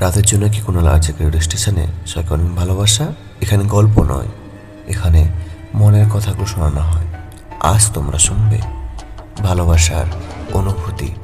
রাতের জন্য কি কোনো লার্জেক রেডিও স্টেশনে অনেক ভালোবাসা? এখানে গল্প নয়। এখানে মনের কথাগুলো শোনানো হয়। আজ তোমরা শুনবে ভালোবাসার অনুভূতি।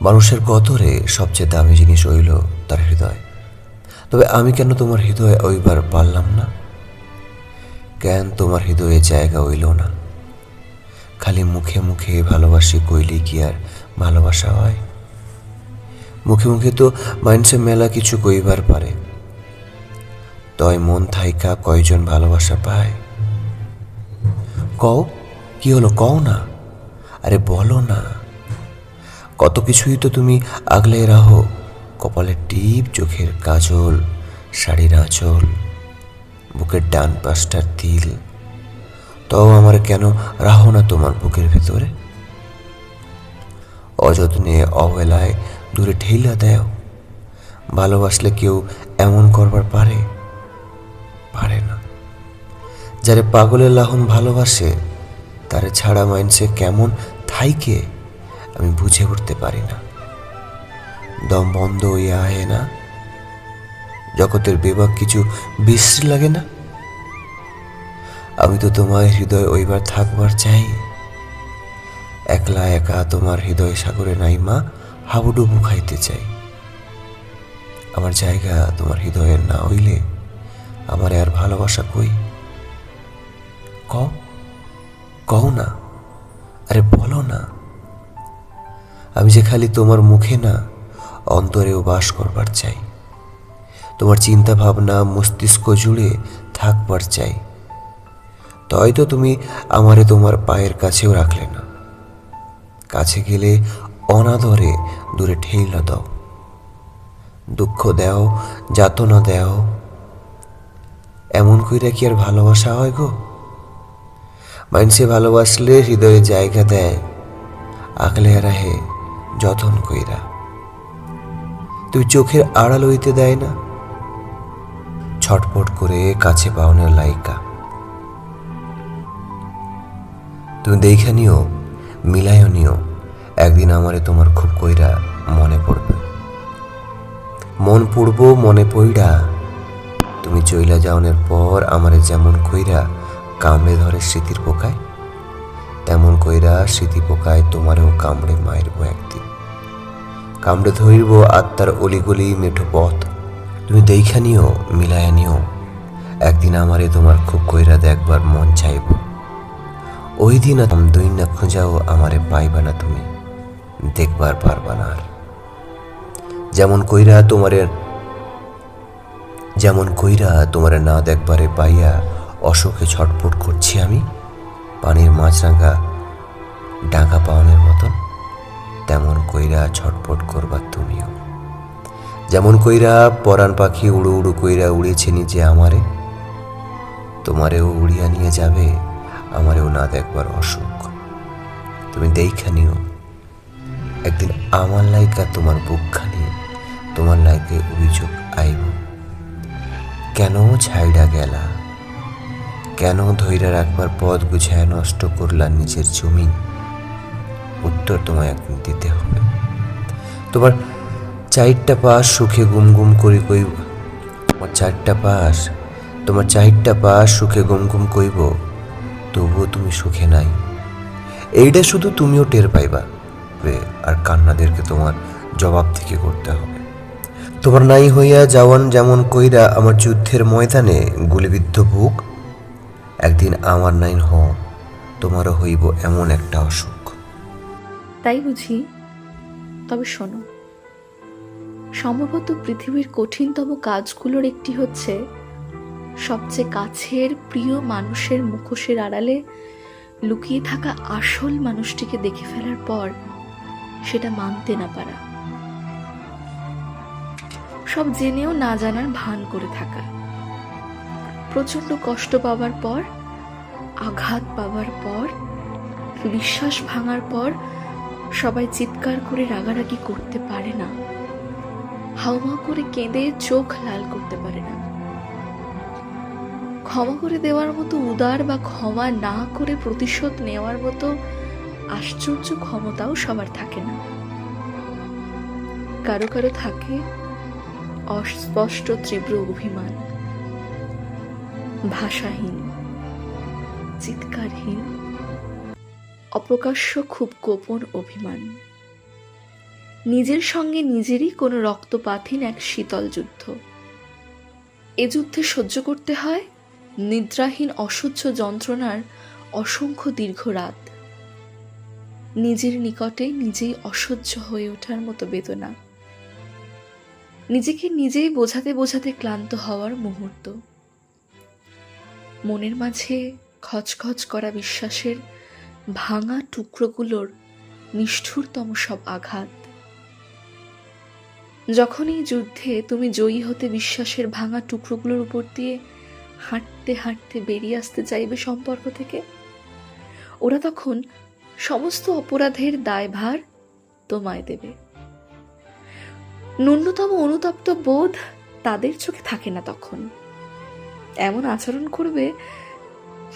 মানুষের গতরে সবচেয়ে দামি জিনিস হইল তার হৃদয়। তবে আমি কেন তোমার হৃদয়ে ওইবার পারলাম না? কেন তোমার হৃদয়ে জায়গা হইল না। খালি মুখে মুখে ভালোবাসি কইলে কি আর ভালোবাসা হয়? মুখে মুখে তো মানুষে মেলা কিছু কইবার পারে। তয় মন থাইকা কয়জন ভালোবাসা পায়? কও, কি হলো কও না? আরে বলো না। কত কিছুই তো তুমি আগলে রাহো। কপালের টিপ চোখের কাজল, শাড়ির আঁচল। বুকের ডান পাশটার তিল। তাও আমার কেন রাহো না তোমার বুকের ভেতরে? অযত্নে অবহেলায় দূরে ঠেলা দেও। ভালোবাসলে কেউ এমন করবার পারে? পারে না। যারে পাগলের লাহন ভালোবাসে, তারে ছাড়া মাইনসে কেমন থাইকে, আমি বুঝে উঠতে পারি না। দম বন্ধ হইয়া আহে না। জগতের বেবাক কিছু বিশ্রী লাগে না? আমি তো তোমার হৃদয় ওইবার থাকবার চাই। একলা একা তোমার হৃদয় সাগরে নাই মা, হাবুডুবু খাইতে চাই। আমার জায়গা তোমার হৃদয়ের না হইলে আমার আর ভালোবাসা কই? কও না, আরে বলো না। আমি যে খালি তোমার মুখে না, অন্তরেও বাস করবার চাই। তোমার চিন্তা ভাবনা মস্তিষ্ক জুড়ে থাকবার চাই তাই তো তুমি আমারে তোমার পায়ের কাছেও রাখলে না। কাছে গেলে অনাদরে দূরে ঠেইলা দাও। দুঃখ দেও, যাতনা দেও। এমন কইরা কি আর ভালোবাসা হয় গো? মানুষে ভালোবাসলে হৃদয়ে জায়গা দেয়, আগলে রাহে যতন কইরা। তুই চোখের আড়াল হইতে দেয় না। ছটপট করে কাছে পাওনের লাইকা। তুমি দেখে নিও মিলাইও নিও, একদিন আমারে তোমার খুব কইরা মনে পড়বে। মন পড়ব মনে পইড়া, তুমি চইলা যাওনের পর আমারে যেমন কইরা কামড়ে ধরে স্মৃতির পোকায়, তেমন কইরা স্মৃতি পোকায় তোমারেও কামড়ে মারব একদিন। কামড়ে ধরব আত্মার অলিগলি মেঠো পথ তুমি দেখা নিও, মিলায়া নিও। একদিন আমারে তোমার খুব কইরা দেখবার মন চাইব। ওই দিন আর দুই না খোঁজাও আমারে পাইবা না তুমি, দেখবার পারবা না আর। যেমন কইরা তোমারে, যেমন কইরা তোমারে না দেখবারে পাইয়া অশোকে ছটফট করছি আমি, পানির মাছরাঙা ডাঙ্গা পাওয়ানোর মতন, তেমন কইরা ছটফট করবা তুমিও। যেমন কইরা পরাণ পাখি উড়ু উড়ু কইরা উড়েছে নিজে আমারে, তোমারেও উড়িয়া নিয়ে যাবে, আমারেও না দেখবার অসুখ। তুমি দেখা নিও, একদিন আমার লাইকা তোমার বুকখানি তোমার লাইকে অভিযোগ আইব। কেন ছাইডা গেলা? কেন ধৈর্য রাখবার পথ গুছায় নষ্ট করলা নিজের জমি উত্তর তোমায় একদিন দিতে হবে। তোমার চারটা পাশ সুখে গুম গুম করি কইব। তোমার চারটা পাশ তোমার চারটা পাশ সুখে গুম গুম কইব। তবুও তুমি সুখে নাই। এইটা শুধু তুমিও টের পাইবা আর কান্নাদেরকে তোমার জবাব থেকে করতে হবে। তোমার নাই হইয়া যাওয়ান যেমন কইরা আমার যুদ্ধের ময়দানে গুলিবিদ্ধ বুক একদিন আমার নাইন হ তোমারও হইব এমন একটা অসুখ। তাই বুঝি? তবে শোনো সম্ভবত পৃথিবীর কঠিনতম কাজগুলোর একটি হচ্ছে সবচেয়ে কাছের প্রিয় মানুষের মুখোশের আড়ালে লুকিয়ে থাকা আসল মানুষটিকে দেখে ফেলার পর সেটা মানতে না পারা। সব জেনেও না জানার ভান করে থাকা। প্রচণ্ড কষ্ট পাওয়ার পর, আঘাত পাওয়ার পর, বিশ্বাস ভাঙার পর সবাই চিৎকার করে রাগারাগি করতে পারে না। হাউমাউ করে কেঁদে চোখ লাল করতে পারে না। ক্ষমা করে দেওয়ার মতো উদার বা ক্ষমা না করে প্রতিশোধ নেওয়ার মতো আশ্চর্য ক্ষমতাও সবার থাকে না। কারও কারও থাকে অস্পষ্ট তীব্র অভিমান। ভাষাহীন, চিৎকারহীন, অপ্রকাশ্য খুব গোপন অভিমান। নিজের সঙ্গে নিজেরই কোনো রক্তপাতহীন এক শীতল যুদ্ধ। এ যুদ্ধে সহ্য করতে হয় নিদ্রাহীন অসহ্য যন্ত্রণার অসংখ্য দীর্ঘ রাত। নিজের নিকটে নিজেই অসহ্য হয়ে ওঠার মতো বেদনা। নিজেকে নিজেই বোঝাতে বোঝাতে ক্লান্ত হওয়ার মুহূর্ত। মনের মাঝে খচখচ করা বিশ্বাসের ভাঙা টুকরোগুলোর নিষ্ঠুরতম সব আঘাত। যখন এই যুদ্ধে তুমি জয়ী হতে বিশ্বাসের ভাঙা টুকরোগুলোর উপর দিয়ে হাঁটতে হাঁটতে বেরিয়ে আসতে চাইবে সম্পর্ক থেকে, ওরা তখন সমস্ত অপরাধের দায়ভার তোমায় দেবে। ন্যূনতম অনুতপ্ত বোধ তাদের চোখে থাকে না তখন। এমন আচরণ করবে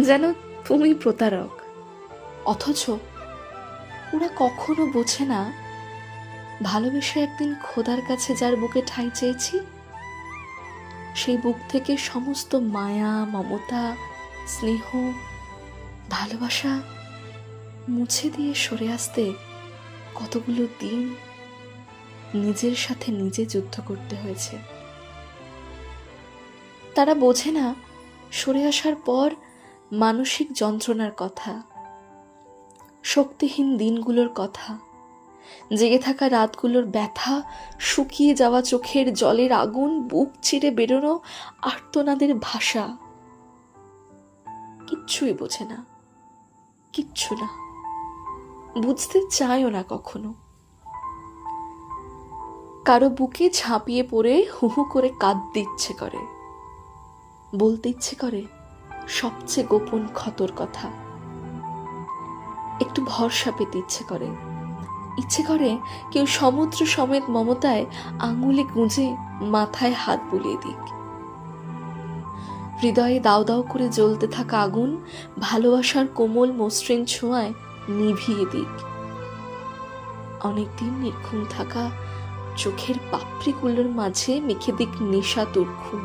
যেন তুমি প্রতারক, অথচ ওরা কখনো বোঝে না ভালোবেসে একদিন খোদার কাছে যার বুকে ঠাঁই চেয়েছি, সেই বুক থেকে সমস্ত মায়া, মমতা, স্নেহ, ভালোবাসা মুছে দিয়ে সরে আসতে কতগুলো দিন নিজের সাথে নিজে যুদ্ধ করতে হয়েছে। তারা বোঝে না, সরে আসার পর মানসিক যন্ত্রণার কথা, শক্তিহীন দিনগুলোর কথা। জেগে থাকা রাতগুলোর ব্যথা, শুকিয়ে যাওয়া চোখের জলের আগুন, বুক চিরে বেরোনো আর্তনাদের ভাষা। কিচ্ছুই বোঝে না। কিচ্ছু না। বুঝতে চায়ও না কখনো। কারও বুকে ঝাঁপিয়ে পড়ে হু হু করে কাঁদতে ইচ্ছে করে। বলতে ইচ্ছে করে, সবচেয়ে গোপন ক্ষতর কথা। একটু ভরসা পেতে ইচ্ছে করে। ইচ্ছে করে কেউ সমুদ্র সমেত মমতায় আঙুলে গুঁজে মাথায় হাত বুলিয়ে দিক। হৃদয়ে দাও দাও করে জ্বলতে থাকা আগুন ভালোবাসার কোমল মসৃণ ছোঁয়ায় নিভিয়ে দিক। অনেকদিন নির্ঘুম থাকা চোখের পাপড়িগুলোর মাঝে মেখে দিক নেশা তুর্ঘুম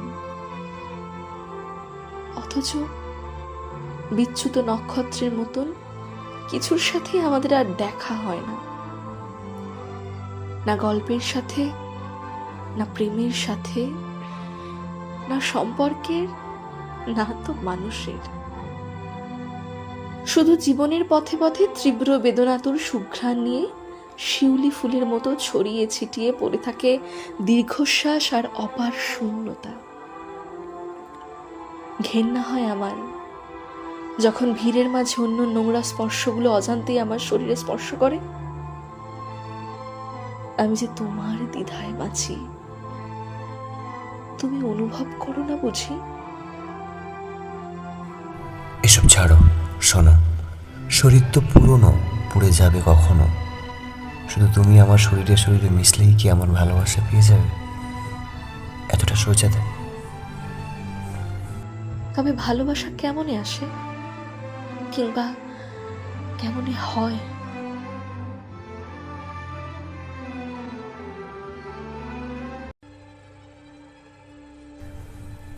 অথচ বিচ্যুত নক্ষত্রের মতন কিছুর সাথে আমাদের আর দেখা হয় না। না গল্পের সাথে, না প্রেমের সাথে, না সম্পর্কের, না তো মানুষের। শুধু জীবনের পথে পথে তীব্র বেদনাতুর সুঘ্রাণ নিয়ে শিউলি ফুলের মতো ছড়িয়ে ছিটিয়ে পড়ে থাকে দীর্ঘশ্বাস আর অপার শূন্যতা। ঘেন্না হয় আমার। যখন ভিড়ের মাঝে অন্য নোংরা স্পর্শগুলো অজান্তেই আমার শরীরে স্পর্শ করে আমি যে তোমার দ্বিধায় বাঁচি তুমি অনুভব করো না বুঝি? এসব ছাড়ো শোনো শরীর তো পুরনো পুড়ে যাবে কখনো। শুধু তুমি আমার শরীরে শরীরে মিশলেই কি আমার ভালোবাসা পেয়ে যাবে? এতটা সোজা দেয় তবে ভালোবাসা কেমনে আসে? কিংবা কেমনে হয়?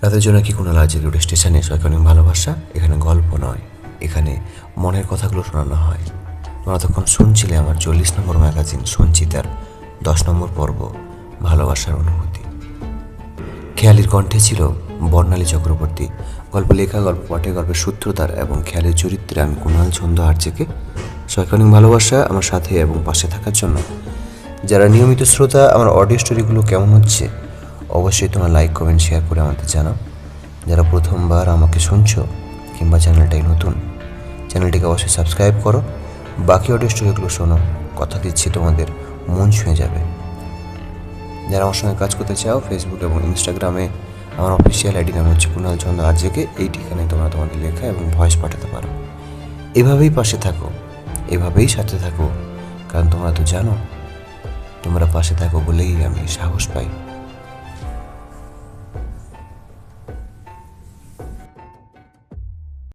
রাতের জন্য কি কোনো লাজে রোড স্টেশনে সৈকনিক ভালোবাসা? এখানে গল্প নয়। এখানে মনের কথাগুলো শোনানো হয়। তোমরা তখন শুনছিলে আমার চল্লিশ নম্বর ম্যাগাজিন সঞ্চিতার দশ নম্বর পর্ব, ভালোবাসার অনুভূতি। খেয়ালির কণ্ঠে ছিল বর্ণালী চক্রবর্তী। গল্প লেখা, গল্প পাঠে, গল্পের সূত্রধার এবং খেয়ালের চরিত্রে আমি কুণাল ছন্দ আর্যকে সৈকনিক ভালোবাসা আমার সাথে এবং পাশে থাকার জন্য। যারা নিয়মিত শ্রোতা, আমার অডিও স্টোরিগুলো কেমন হচ্ছে অবশ্যই তোমরা লাইক কমেন্ট শেয়ার করে আমাদের জানাও। যারা প্রথমবার আমাকে শুনছো কিংবা চ্যানেলটাই নতুন চ্যানেলটিকে অবশ্যই সাবস্ক্রাইব করো। বাকি অডিও স্টোরিগুলো শোনো, কথা দিচ্ছি তোমাদের, মন ছুঁয়ে যাবে। যারা আমার সঙ্গে কাজ করতে চাও ফেসবুক এবং ইনস্টাগ্রামে আমার অফিসিয়াল আইডি নাম হচ্ছে কুণাল চন্দ্র আর্যকে, এই ঠিকানায় তোমরা তোমাদের লেখা এবং ভয়েস পাঠাতে পারো। এভাবেই পাশে থাকো, এভাবেই সাথে থাকো, কারণ তোমরা তো জানো, তোমরা পাশে থাকো বলেই আমি সাহস পাই।